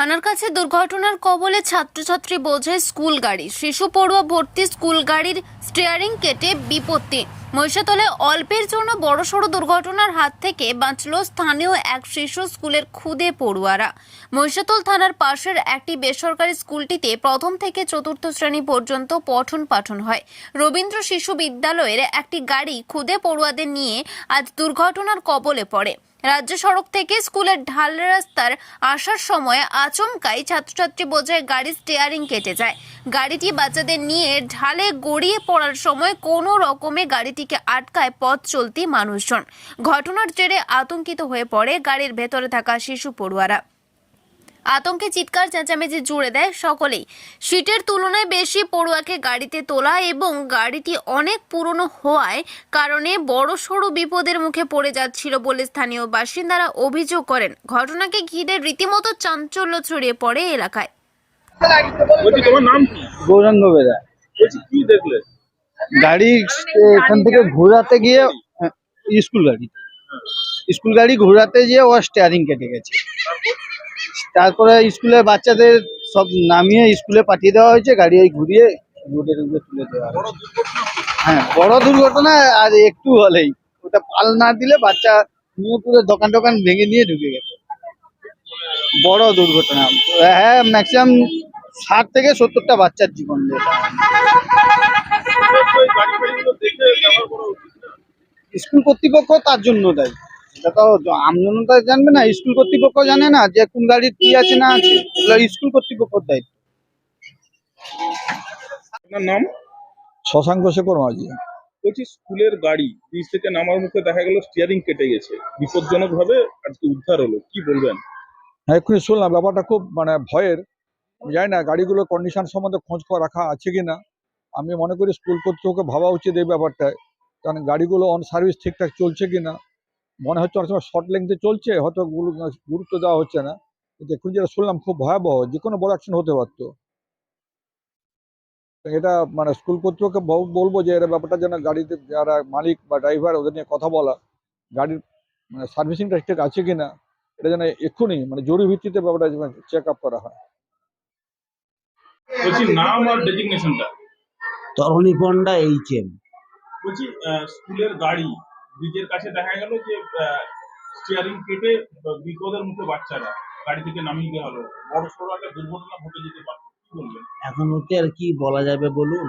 থানার কাছে দুর্ঘটনার কবলে ছাত্রছাত্রী বোঝায় স্কুল গাড়ি। শিশু পড়ুয়া ভর্তি স্কুল গাড়ির স্টিয়ারিং কেটে বিপত্তি। মহিষাতলে অল্পের জন্য বড়সড় দুর্ঘটনার হাত থেকে বাঁচল স্থানীয় এক শিশু স্কুলের খুদে পড়ুয়ারা। মহিষাতল থানার পাশের একটি বেসরকারি স্কুলটিতে প্রথম থেকে চতুর্থ শ্রেণি পর্যন্ত পঠন পাঠন হয়। রবীন্দ্র শিশু বিদ্যালয়ের একটি গাড়ি খুদে পড়ুয়াদের নিয়ে আজ দুর্ঘটনার কবলে পড়ে। রাজ্য সড়ক থেকে স্কুলের ঢাল রাস্তার আসার সময় আচমকাই ছাত্রছাত্রী বোঝায় গাড়ির স্টিয়ারিং কেটে যায়। গাড়িটি বাচ্চাদের নিয়ে ঢালে গড়িয়ে পড়ার সময় কোনো রকমে গাড়িটিকে আটকায় পথ চলতি মানুষজন। ঘটনার জেরে আতঙ্কিত হয়ে পড়ে গাড়ির ভেতরে থাকা শিশু পড়ুয়ারা। আতঙ্কে চিৎকার চেঁচামেচি জুড়ে দেয় সকলেই। সিটের তুলনায় বেশি পড়ুয়াকে গাড়িতে তোলা এবং গাড়িটি অনেক পুরনো হওয়ায় কারণে বড় সড়ো বিপদের মুখে পড়ে যাচ্ছিল বলে স্থানীয় বাসিন্দারা অভিযোগ করেন। ঘটনাকে ঘিরে রীতিমতো চাঞ্চল্য ছড়িয়ে পড়ে এলাকায়। বলছি তোমার নাম কি? গৌরাঙ্গ বেরা বলছি কি দেখলে? গাড়ি এখান থেকে ঘোরাতে গিয়ে স্কুল গাড়ি স্কুল গাড়ি ঘোরাতে গিয়ে ও স্টিয়ারিং কেটে গেছে। তারপরে স্কুলের বাচ্চাদের সব নামিয়ে স্কুলে পাঠিয়ে দেওয়া হয়েছে গাড়ি ওই ঘুরিয়ে রোডের উপরে তুলে দেওয়া হয়েছে। হ্যাঁ বড় দুর্ঘটনা আর একটু হলেই। ওটা পাল না দিলে বাচ্চা নিয়ে পুরো দোকান টোকান ভেঙে নিয়ে ঢুকে গেছে। বড় দুর্ঘটনা। হ্যাঁ ম্যাক্সিমাম ষাট থেকে সত্তরটা বাচ্চার জীবন স্কুল কর্তৃপক্ষ তার জন্য দেয়। এটা তো আমজনতা জানবে না স্কুল কর্তৃপক্ষ জানে না যে কোন গাড়ির কি আছে না আছে। স্কুল কর্তৃপক্ষ দেয় আপনার নাম? শশাঙ্ক শেখর মাঝি। বলছি স্কুলের গাড়ি ব্রিজ থেকে নামার মুখে দেখা গেল স্টিয়ারিং কেটে গেছে। বিপজ্জনক ভাবে আজকে উদ্ধার হলো কি বলবেন? হ্যাঁ এক্ষুনি শুনলাম ব্যাপারটা খুব মানে ভয়ের। জানি না গাড়িগুলোর কন্ডিশন সম্বন্ধে খোঁজ খবর রাখা আছে কি না আমি মনে করি স্কুল কর্তৃপক্ষকে ভাবা উচিত এই ব্যাপারটায় কারণ গাড়িগুলো অন সার্ভিস ঠিকঠাক চলছে কি না মনে হচ্ছে অনেক সময় শর্ট লেন্থে চলছে হয়তো গুরুত্ব দেওয়া হচ্ছে না। কিন্তু এখন যেটা শুনলাম খুব ভয়াবহ যে কোনো বড় অ্যাকশন হতে পারতো। এটা মানে স্কুল কর্তৃপক্ষকে বলব যে এটা ব্যাপারটা যেন গাড়িতে যারা মালিক বা ড্রাইভার ওদের নিয়ে কথা বলা। গাড়ির মানে সার্ভিসিংটা ঠিক আছে কি না এটা যেন এক্ষুনি মানে জরুরি ভিত্তিতে ব্যাপারটা চেক আপ করা হয়। বলছি নাম আর ডেজিগনেশনটা তরণী পণ্ডা এইচ এম বলছি স্কুলের গাড়ি। ব্রিজের কাছে দেখা গেল যে স্টিয়ারিং কেটে বিপদের মুখে বাচ্চারা গাড়ি থেকে নামিয়ে দেওয়া হলো। বড় সড়ো একটা দুর্ঘটনা ঘটে যেতে পারে। কি বলবেন? এখন ওতে আর কি বলা যাবে বলুন?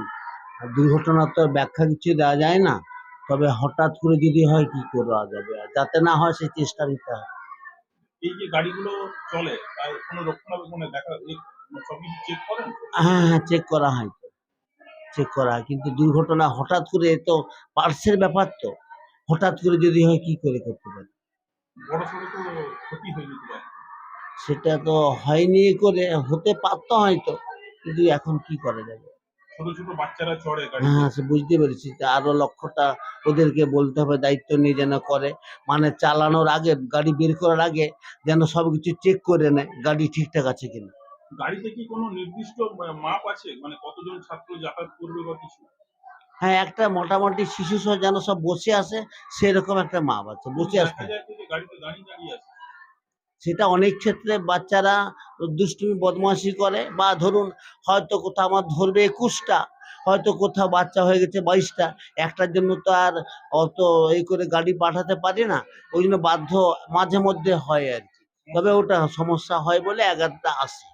আর দুর্ঘটনার তো ব্যাখ্যা কিছু দেওয়া যায় না। তবে হঠাৎ করে যদি হয় কি করা যাবে? আর যাতে না হয় সেই চেষ্টা নিতে হয়। এই যে গাড়িগুলো চলে তার কোনো রক্ষণাবেক্ষণে দেখা সব কিছু চেক করেন? হ্যাঁ হ্যাঁ চেক করা হয় তো। চেক করা হয়। কিন্তু দুর্ঘটনা হঠাৎ করে তো পার্সের ব্যাপার তো। হঠাৎ করে যদি হয় কি করে করতে পারে? সেটা তো হয়নি করে হতে পারতো হয়তো কিন্তু এখন কি করা যাবে? হ্যাঁ সে বুঝতে পেরেছি আরও লক্ষ্যটা ওদেরকে বলতে হবে দায়িত্ব নিয়ে যেন করে। মানে চালানোর আগে গাড়ি বের করার আগে যেন সব কিছু চেক করে নেয় গাড়ি ঠিকঠাক আছে কিনা। গাড়িতে কি কোনো নির্দিষ্ট মাপ আছে? মানে কতজন ছাত্র যাতায়াত করবে বা কিছু? হ্যাঁ একটা মোটামুটি শিশু সহ যেন সব বসে আসে সেরকম একটা মা বাচ্চা বসে আছে। সেটা অনেক ক্ষেত্রে বাচ্চারা দুষ্টুমি বদমাশি করে বা ধরুন হয়তো কোথাও আমার ধরবে একুশটা হয়তো কোথাও বাচ্চা হয়ে গেছে বাইশটা একটার জন্য তো আর অত এই করে গাড়ি পাঠাতে পারি না ওই জন্য বাধ্য মাঝে মধ্যে হয় আর কি। তবে ওটা সমস্যা হয় বলে এগারোটা আসে।